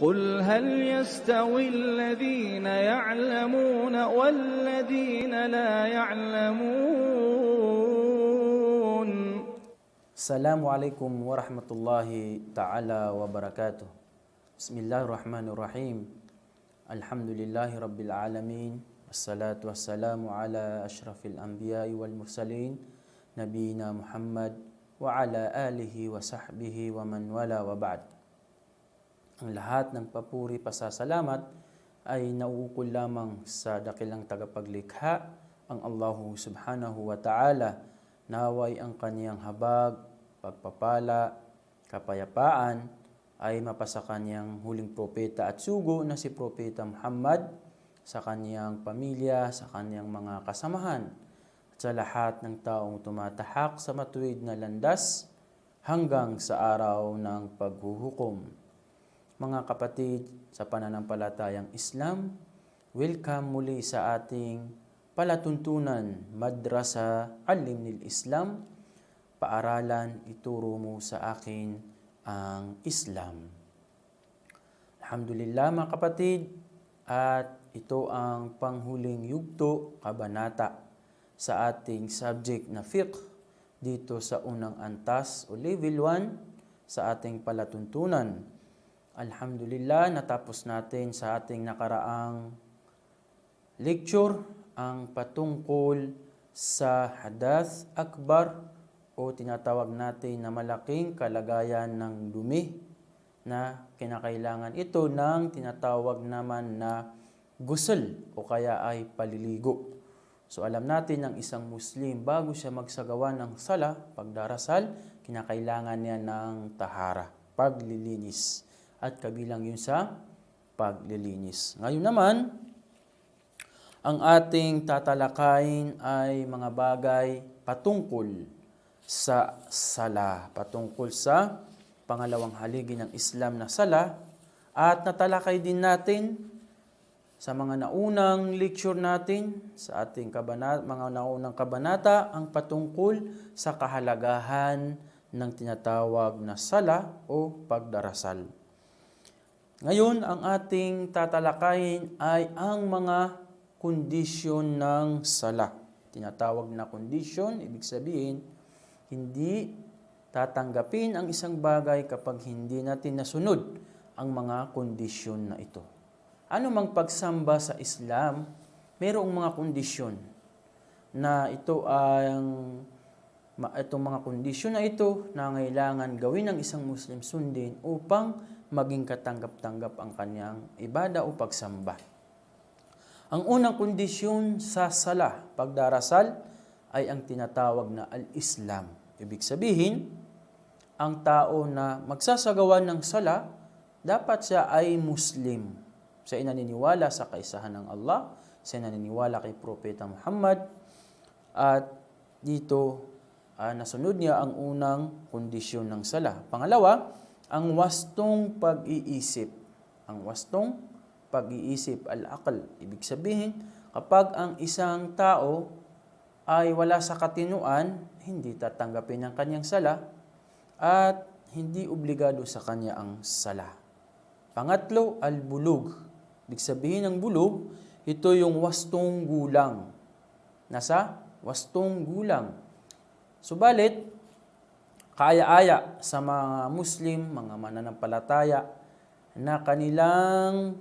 قل هل يستوي الذين يعلمون والذين لا يعلمون؟ السلام عليكم ورحمة الله تعالى وبركاته. بسم الله الرحمن الرحيم. الحمد لله رب العالمين. والصلاة والسلام على أشرف الأنبياء والمرسلين نبينا محمد وعلى آله وصحبه ومن ولا وبعد. Ang lahat ng papuri pasasalamat ay nauukol lamang sa dakilang tagapaglikha, ang Allahu subhanahu wa ta'ala. Naway ang kaniyang habag, pagpapala, kapayapaan ay mapasa kanyang huling propeta at sugo na si Propeta Muhammad sa kanyang pamilya, sa kanyang mga kasamahan at sa lahat ng taong tumatahak sa matuwid na landas hanggang sa araw ng paghuhukom. Mga kapatid sa pananampalatayang Islam, welcome muli sa ating palatuntunan Madrasa Alimnil Islam paaralan, ituro mo sa akin ang Islam. Alhamdulillah mga kapatid, at ito ang panghuling yugto, kabanata, sa ating subject na fiqh dito sa unang antas o level 1 sa ating palatuntunan. Alhamdulillah, natapos natin sa ating nakaraang lecture ang patungkol sa Hadath Akbar o tinatawag natin na malaking kalagayan ng dumi na kinakailangan ito ng tinatawag naman na gusel o kaya ay paliligo. So alam natin ng isang Muslim bago siya magsagawa ng sala, pagdarasal, kinakailangan niya ng tahara, paglilinis. At kabilang yun sa paglilinis. Ngayon naman, ang ating tatalakayin ay mga bagay patungkol sa sala, patungkol sa pangalawang haligi ng Islam na sala at natalakay din natin sa mga naunang lecture natin sa ating kabanata, mga naunang kabanata ang patungkol sa kahalagahan ng tinatawag na sala o pagdarasal. Ngayon, ang ating tatalakayin ay ang mga kondisyon ng sala. Tinatawag na kondisyon, ibig sabihin, hindi tatanggapin ang isang bagay kapag hindi natin nasunod ang mga kondisyon na ito. Ano mang pagsamba sa Islam, mayroong mga kondisyon na ito ang itong mga kondisyon na ito na kailangan gawin ng isang Muslim sundin upang maging katanggap-tanggap ang kanyang ibada o pagsamba. Ang unang kondisyon sa sala, pagdarasal, ay ang tinatawag na al-Islam. Ibig sabihin, ang tao na magsasagawa ng sala, dapat siya ay Muslim. Siya ay naniniwala sa kaisahan ng Allah, siya ay naniniwala kay Propeta Muhammad, at dito uh, nasunod niya ang unang kondisyon ng sala. Pangalawa, ang wastong pag-iisip. Ang wastong pag-iisip, al-aql. Ibig sabihin, kapag ang isang tao ay wala sa katinuan, hindi tatanggapin ang kanyang sala at hindi obligado sa kanya ang sala. Pangatlo, al-bulug. Ibig sabihin ng bulug, ito yung wastong gulang. Nasa wastong gulang. Subalit, kaya-aya sa mga Muslim, mga mananampalataya, na kanilang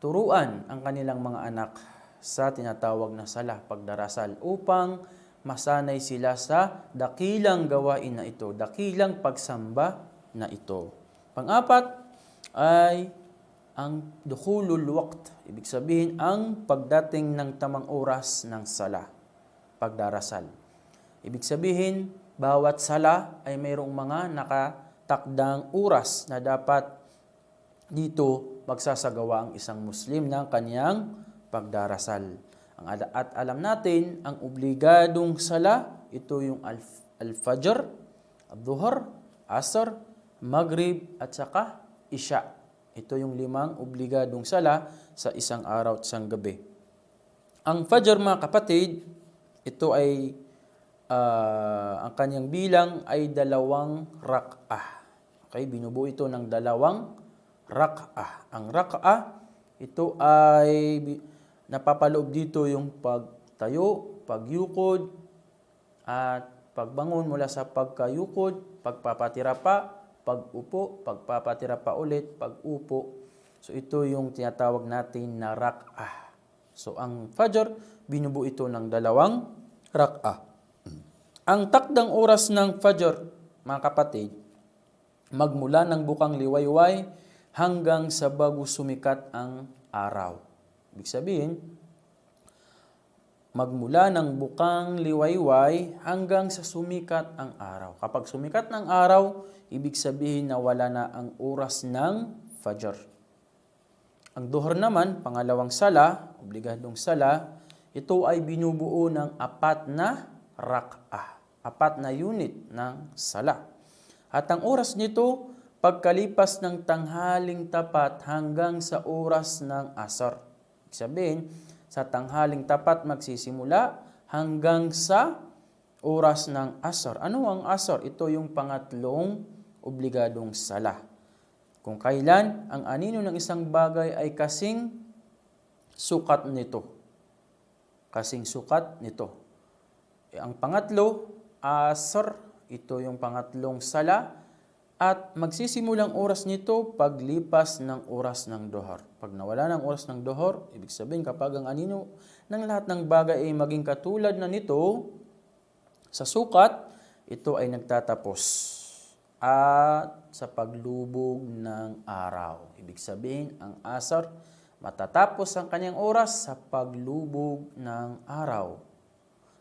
turuan ang kanilang mga anak sa tinatawag na sala, pagdarasal, upang masanay sila sa dakilang gawain na ito, dakilang pagsamba na ito. Pang-apat ay ang dukhulul waqt, ibig sabihin ang pagdating ng tamang oras ng sala, pagdarasal. Ibig sabihin, bawat sala ay mayroong mga nakatakdang oras na dapat dito magsasagawa ang isang Muslim ng kanyang pagdarasal. Ang at alam natin, ang obligadong sala, ito yung al-fajr, al-dhuhr, asr, maghrib, at saka isya. Ito yung limang obligadong sala sa isang araw at isang gabi. Ang fajr mga kapatid, ito ay uh, ang kanyang bilang ay dalawang rak'ah. Okay, binubuo ito ng dalawang rak'ah. Ang rak'ah, ito ay napapaloob dito yung pagtayo, pagyukod, at pagbangon mula sa pagkayukod, pagpapatira pa, pag-upo, pagpapatira pa ulit, pag-upo. So ito yung tinatawag natin na rak'ah. So ang fajr, binubuo ito ng dalawang rak'ah. Ang takdang oras ng fajr, mga kapatid, magmula ng bukang liwayway hanggang sa bago sumikat ang araw. Ibig sabihin, magmula ng bukang liwayway hanggang sa sumikat ang araw. Kapag sumikat ng araw, ibig sabihin na wala na ang oras ng fajr. Ang duhur naman, pangalawang sala, obligadong sala, ito ay binubuo ng apat na rak'ah, apat na unit ng sala. At ang oras nito, pagkalipas ng tanghaling tapat hanggang sa oras ng asar. Ibig sabihin, sa tanghaling tapat magsisimula hanggang sa oras ng asar. Ano ang asar? Ito yung pangatlong obligadong sala. Kung kailan ang anino ng isang bagay ay kasing sukat nito. Kasing sukat nito. Eh, Ang pangatlo, asar, ito yung pangatlong sala. At magsisimulang oras nito paglipas ng oras ng dohor. Pag nawala ng oras ng dohor, ibig sabihin kapag ang anino ng lahat ng bagay ay maging katulad na nito, sa sukat, ito ay nagtatapos at sa paglubog ng araw. Ibig sabihin, ang asar, matatapos ang kanyang oras sa paglubog ng araw.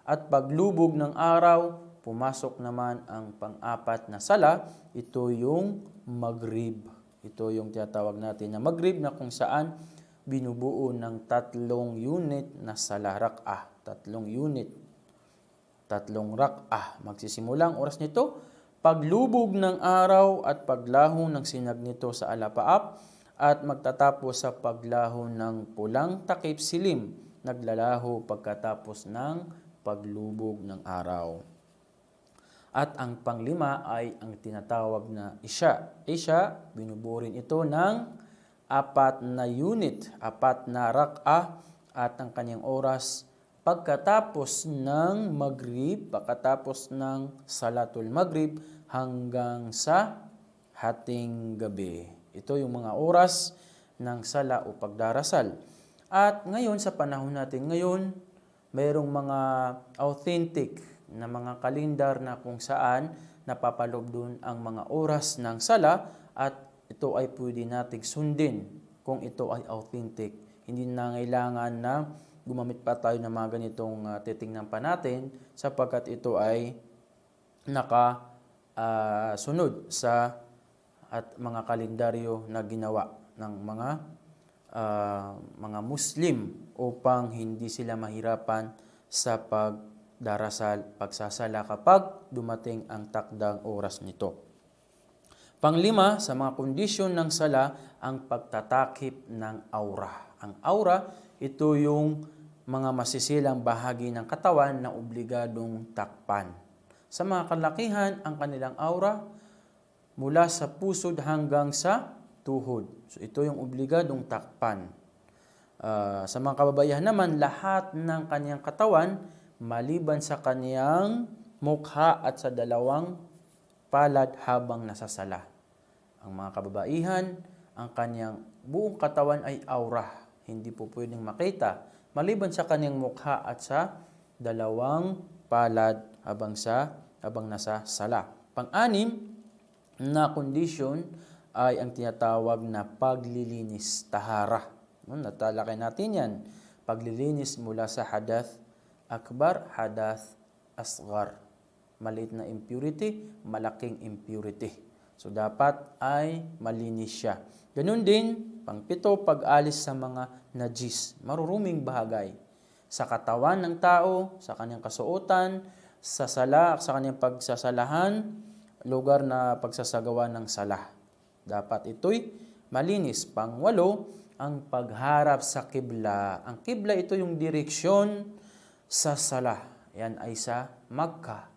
At paglubog ng araw, pumasok naman ang pang-apat na sala, ito yung magrib. Ito yung tinatawag natin na magrib na kung saan binubuo ng tatlong unit na sala rak'ah. Tatlong unit tatlong rak'ah. Magsisimula ang oras nito, paglubog ng araw at paglaho ng sinag nito sa alapaap at magtatapos sa paglaho ng pulang takip silim, naglalaho pagkatapos ng paglubog ng araw. At ang panglima ay ang tinatawag na isya. Isya, binubuo rin ito ng apat na unit, apat na rak'ah at ang kanyang oras pagkatapos ng maghrib, pagkatapos ng salatul maghrib hanggang sa hating gabi. Ito yung mga oras ng sala o pagdarasal. At ngayon, sa panahon natin ngayon, mayroong mga authentic na mga kalendar na kung saan napapalob doon ang mga oras ng sala at ito ay pwede nating sundin kung ito ay authentic. Hindi na kailangan na gumamit pa tayo ng mga ganitong uh, titingnan pa natin sapagkat ito ay naka ah, sunod sa at mga kalendaryo na ginawa ng mga ah, mga Muslim upang hindi sila mahirapan sa pagdarasal, pagsasala kapag dumating ang takdang oras nito. Panglima, sa mga kondisyon ng sala, ang pagtatakip ng aura. Ang aura, ito yung mga masisilang bahagi ng katawan na obligadong takpan. Sa mga kalakihan, ang kanilang aura mula sa pusod hanggang sa tuhod. So ito yung obligadong takpan. Ah, sa mga kababaihan naman, lahat ng kanyang katawan maliban sa kanyang mukha at sa dalawang palad habang nasasala. Ang mga kababaihan, ang kanyang buong katawan ay aura. Hindi po pwedeng makita. Maliban sa kanyang mukha at sa dalawang palad habang sa habang nasa sala. Pang-anim na kondisyon ay ang tinatawag na paglilinis tahara. No, natalakay natin yan. Paglilinis mula sa hadath akbar, hadath asgar. Maliit na impurity, malaking impurity. So dapat ay malinis siya. Ganun din, pangpito, pag-alis sa mga najis, maruruming bahagay. Sa katawan ng tao, sa kanyang kasuotan, sa sala, sa kanyang pagsasalahan, lugar na pagsasagawa ng sala. Dapat ito'y malinis. Pangwalo, ang pagharap sa kibla. Ang kibla ito yung direksyon sa sala. Yan ay sa Magka.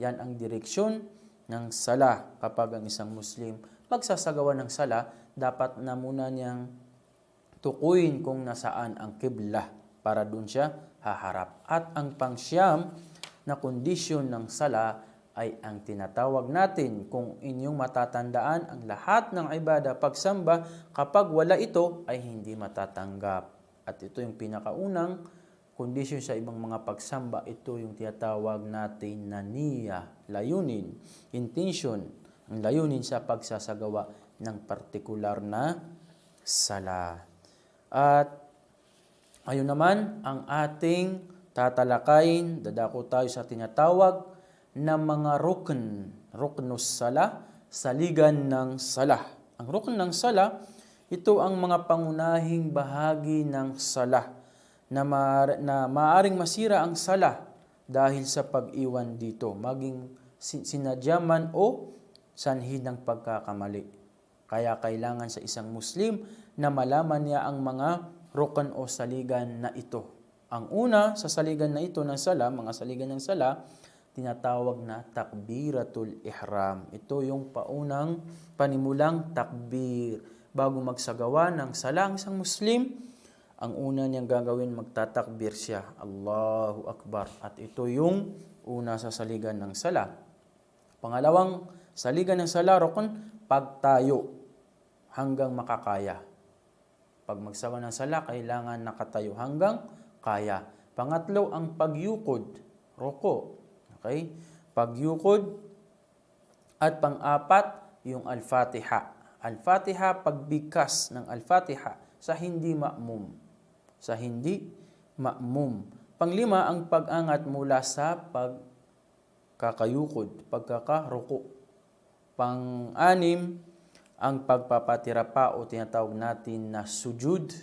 Yan ang direksyon ng sala kapag ang isang Muslim magsasagawa ng sala dapat na muna niyang tukuyin kung nasaan ang kibla para dun siya haharap. At ang pangsyam na kondisyon ng sala ay ang tinatawag natin kung inyong matatandaan ang lahat ng ibada pagsamba kapag wala ito ay hindi matatanggap. At ito yung pinakaunang kondisyon sa ibang mga pagsamba. Ito yung tinatawag natin na niya, layunin, intention, ang layunin sa pagsasagawa ng partikular na sala. At ayun naman ang ating tatalakayin, dadako tayo sa tinatawag na mga rukn, ruknus sala, saligan ng sala. Ang rukn ng sala, ito ang mga pangunahing bahagi ng sala na, ma- na maaring masira ang sala dahil sa pag-iwan dito, maging sin- sinadyaman o sanhi ng pagkakamali. Kaya kailangan sa isang Muslim na malaman niya ang mga rukn o saligan na ito. Ang una sa saligan na ito ng sala, mga saligan ng sala, tinatawag na takbiratul ihram. Ito yung paunang panimulang takbir. Bago magsagawa ng sala ang isang Muslim, ang una niyang gagawin magtatakbir siya. Allahu Akbar. At ito yung una sa saligan ng sala. Pangalawang saligan ng sala, rukun, pagtayo hanggang makakaya. Pag magsawa ng sala, kailangan nakatayo hanggang kaya. Pangatlo, ang pagyukod, roko. Okay? Pagyukod. At pang-apat, yung al-fatiha. Al-fatiha, pagbigkas ng al-fatiha sa hindi ma'mum. Sa hindi ma'mum. Panglima, ang pag-angat mula sa pagkakayukod, pagkakaruko. Pang-anim, ang pagpapatira pa o tinatawag natin na sujud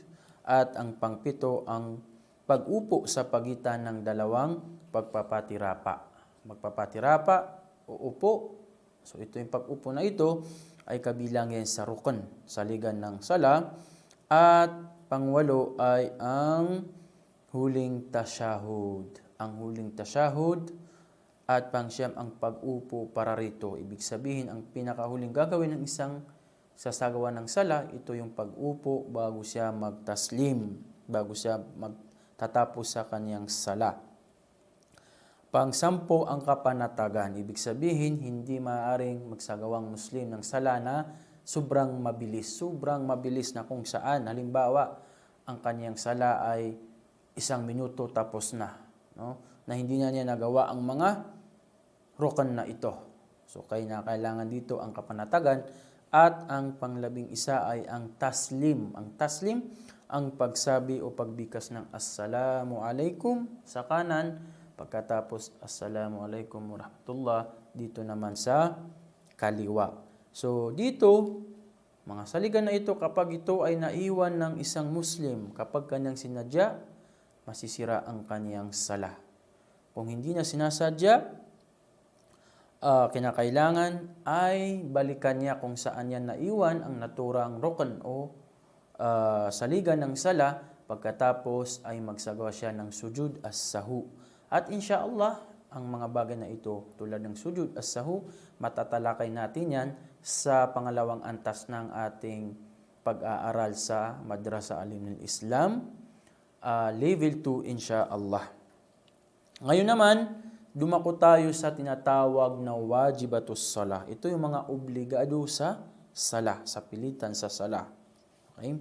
at ang pangpito ang pag-upo sa pagitan ng dalawang pagpapatira pa. Magpapatira pa o upo. So ito yung pag-upo na ito ay kabilang yan sa rukun, saligan ng sala. At pangwalo ay ang huling tasyahud. Ang huling tasyahud at pangsyam ang pag-upo para rito. Ibig sabihin, ang pinakahuling gagawin ng isang sasagawa ng sala, ito yung pag-upo bago siya magtaslim, bago siya magtatapos sa kanyang sala. Pangsampo ang kapanatagan. Ibig sabihin, hindi maaaring magsagawang Muslim ng sala na sobrang mabilis. Sobrang mabilis na kung saan. Halimbawa, ang kanyang sala ay isang minuto tapos na. No? Na hindi na niya nagawa ang mga rokan na ito. So, kaya na kailangan dito ang kapanatagan at ang panglabing isa ay ang taslim. Ang taslim, ang pagsabi o pagbikas ng Assalamu alaikum sa kanan, pagkatapos Assalamu alaikum warahmatullah dito naman sa kaliwa. So dito, mga saligan na ito kapag ito ay naiwan ng isang Muslim, kapag kanyang sinadya, masisira ang kanyang sala. Kung hindi na sinasadya, uh, kinakailangan ay balikan niya kung saan niya naiwan ang naturang rukn o uh, saligan ng sala pagkatapos ay magsagawa siya ng sujud as-sahu. At inshallah, ang mga bagay na ito tulad ng sujud as-sahu, matatalakay natin yan sa pangalawang antas ng ating pag-aaral sa Madrasa Alim ng Islam, uh, level 2 inshallah. Ngayon naman, dumako tayo sa tinatawag na wajibatus salah. Ito yung mga obligado sa sala, sa pilitan sa sala. Okay?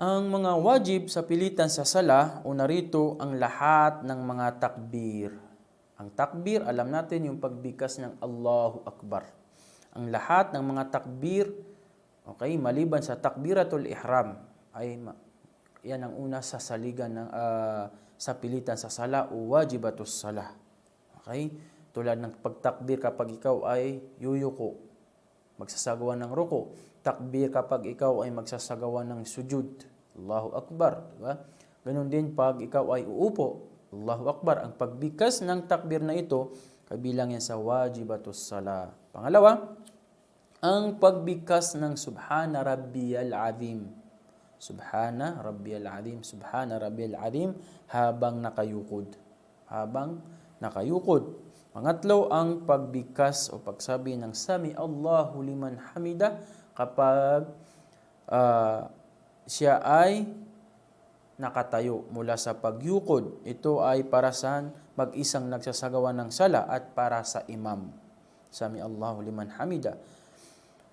Ang mga wajib sa pilitan sa sala, una rito ang lahat ng mga takbir. Ang takbir, alam natin yung pagbigkas ng Allahu Akbar. Ang lahat ng mga takbir, okay, maliban sa takbiratul ihram, ay yan ang una sa saligan ng uh, sa pilitan sa sala o wajibatus salah. Okay? Tulad ng pagtakbir kapag ikaw ay yuyuko, magsasagawa ng ruko. Takbir kapag ikaw ay magsasagawa ng sujud. Allahu Akbar. Diba? Ganon din pag ikaw ay uupo. Allahu Akbar. Ang pagbigkas ng takbir na ito, kabilang yan sa wajibatus sala. Pangalawa, ang pagbigkas ng Subhana Rabbiyal Azim. Subhana Rabbiyal Azim, Subhana Rabbiyal Azim habang nakayukod. Habang nakayukod. Pangatlo, ang pagbigkas o pagsabi ng Sami Allahu liman hamida kapag ah, siya ay nakatayo mula sa pagyukod. Ito ay para sa mag-isang nagsasagawa ng sala at para sa imam. Sami Allahu liman hamida.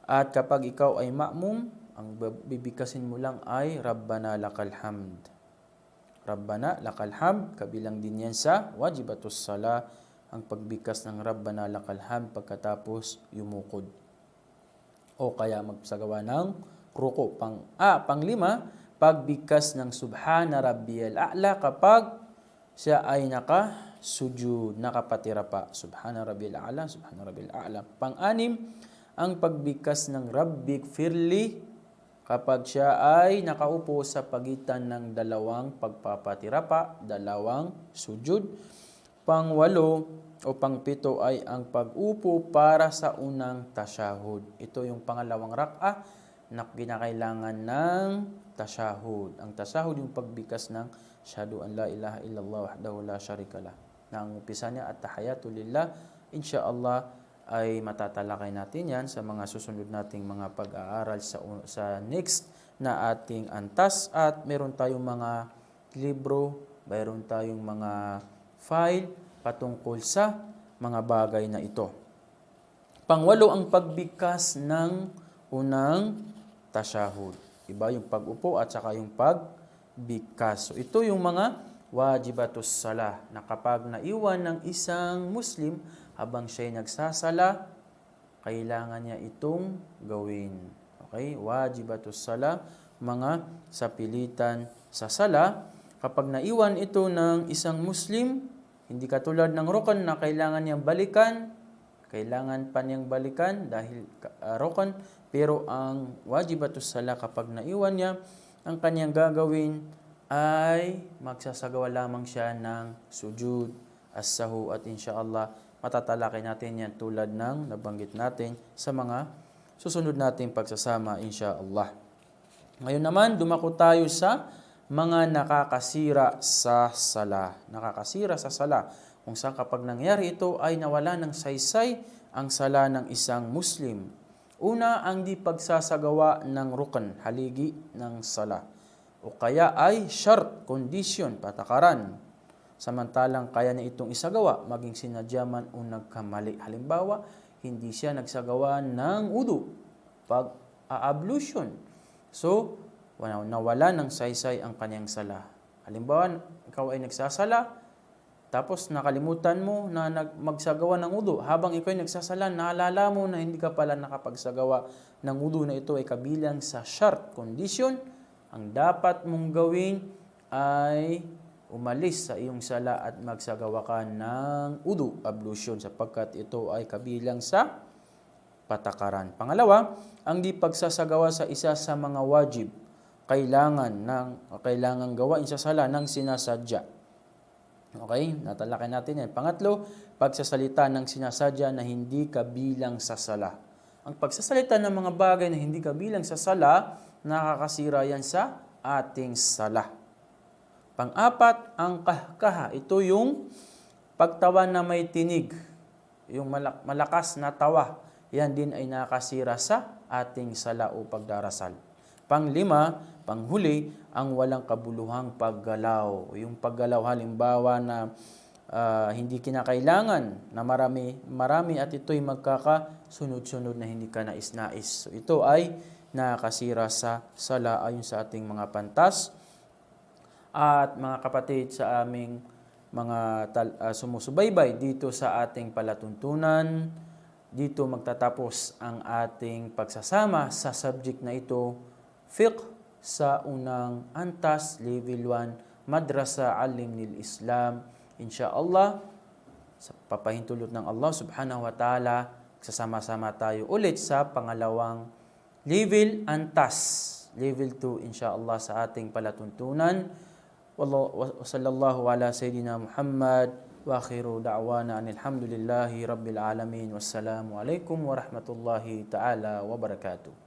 At kapag ikaw ay ma'mum, ang bibigkasin mo lang ay Rabbana lakal hamd. Rabbana lakal hamd, kabilang din yan sa wajibatus sala, ang pagbigkas ng Rabbana lakal hamd pagkatapos yumukod. O kaya magsagawa ng ruko. Pang, ah, panglima, pagbigkas ng Subhana Rabbiyal A'la kapag siya ay naka-sujud, nakapatira pa. Subhana Rabbiyal A'la, Subhana Rabbiyal A'la. Pang-anim, ang pagbigkas ng Rabbik Firli kapag siya ay nakaupo sa pagitan ng dalawang pagpapatira pa, dalawang sujud. Pangwalo o pangpito ay ang pag-upo para sa unang tasyahud. Ito yung pangalawang rak'a na kinakailangan ng tasyahud. Ang tasyahud yung pagbigkas ng Shahadu an la ilaha illallah wahdahu la syarika lah. Na ang umpisa niya at tahayatu lillah. Insyaallah ay matatalakay natin yan sa mga susunod nating mga pag-aaral sa, sa next na ating antas at meron tayong mga libro, mayroon tayong mga file patungkol sa mga bagay na ito. Pangwalo ang pagbigkas ng unang tasyahud. Iba yung pag-upo at saka yung pagbigkas. So ito yung mga wajibatus salah na kapag naiwan ng isang Muslim habang siya nagsasala, kailangan niya itong gawin. Okay? Wajibatus salah, mga sapilitan sa sala. Kapag naiwan ito ng isang Muslim, hindi katulad ng rukun na kailangan niyang balikan, kailangan pa niyang balikan dahil uh, rukun, pero ang wajibatus sala kapag naiwan niya, ang kanyang gagawin ay magsasagawa lamang siya ng sujud, as-sahu at insyaallah matatalakay natin yan tulad ng nabanggit natin sa mga susunod nating pagsasama insyaallah. Ngayon naman dumako tayo sa mga nakakasira sa sala. Nakakasira sa sala. Kung saan kapag nangyari ito ay nawala ng saysay ang sala ng isang Muslim. Una, ang di pagsasagawa ng rukn, haligi ng sala. O kaya ay shart, condition, patakaran. Samantalang kaya niya itong isagawa, maging sinadyaman o nagkamali. Halimbawa, hindi siya nagsagawa ng udu, pag-ablution. So, nawala ng saysay ang kanyang sala. Halimbawa, ikaw ay nagsasala, tapos nakalimutan mo na magsagawa ng udo. Habang ikaw ay nagsasala, naalala mo na hindi ka pala nakapagsagawa ng udo na ito ay kabilang sa shart condition. Ang dapat mong gawin ay umalis sa iyong sala at magsagawa ka ng udu, ablution, sapagkat ito ay kabilang sa patakaran. Pangalawa, ang di pagsasagawa sa isa sa mga wajib, kailangan ng kailangan gawain sa sala ng sinasadya. Okay, natalakay natin yan. Pangatlo, pagsasalita ng sinasadya na hindi kabilang sa sala. Ang pagsasalita ng mga bagay na hindi kabilang sa sala, nakakasira yan sa ating sala. Pang-apat, ang kahkaha. Ito yung pagtawa na may tinig. Yung malakas na tawa. Yan din ay nakasira sa ating sala o pagdarasal. Panglima, panghuli, ang walang kabuluhang paggalaw. Yung paggalaw halimbawa na uh, hindi kinakailangan na marami, marami at ito'y magkakasunod-sunod na hindi ka nais-nais. So ito ay nakasira sa sala ayon sa ating mga pantas at mga kapatid sa aming mga tal- uh, sumusubaybay dito sa ating palatuntunan. Dito magtatapos ang ating pagsasama sa subject na ito, fiqh sa unang antas, level 1, Madrasa Alim nil Islam. Insyaallah, sa papahintulot ng Allah subhanahu wa ta'ala, sasama-sama tayo ulit sa pangalawang level antas, level 2 insyaallah sa ating palatuntunan. Wallahu, wa sallallahu ala sayyidina Muhammad wa akhiru da'wana alhamdulillahi rabbil alamin wassalamu alaikum warahmatullahi ta'ala wabarakatuh.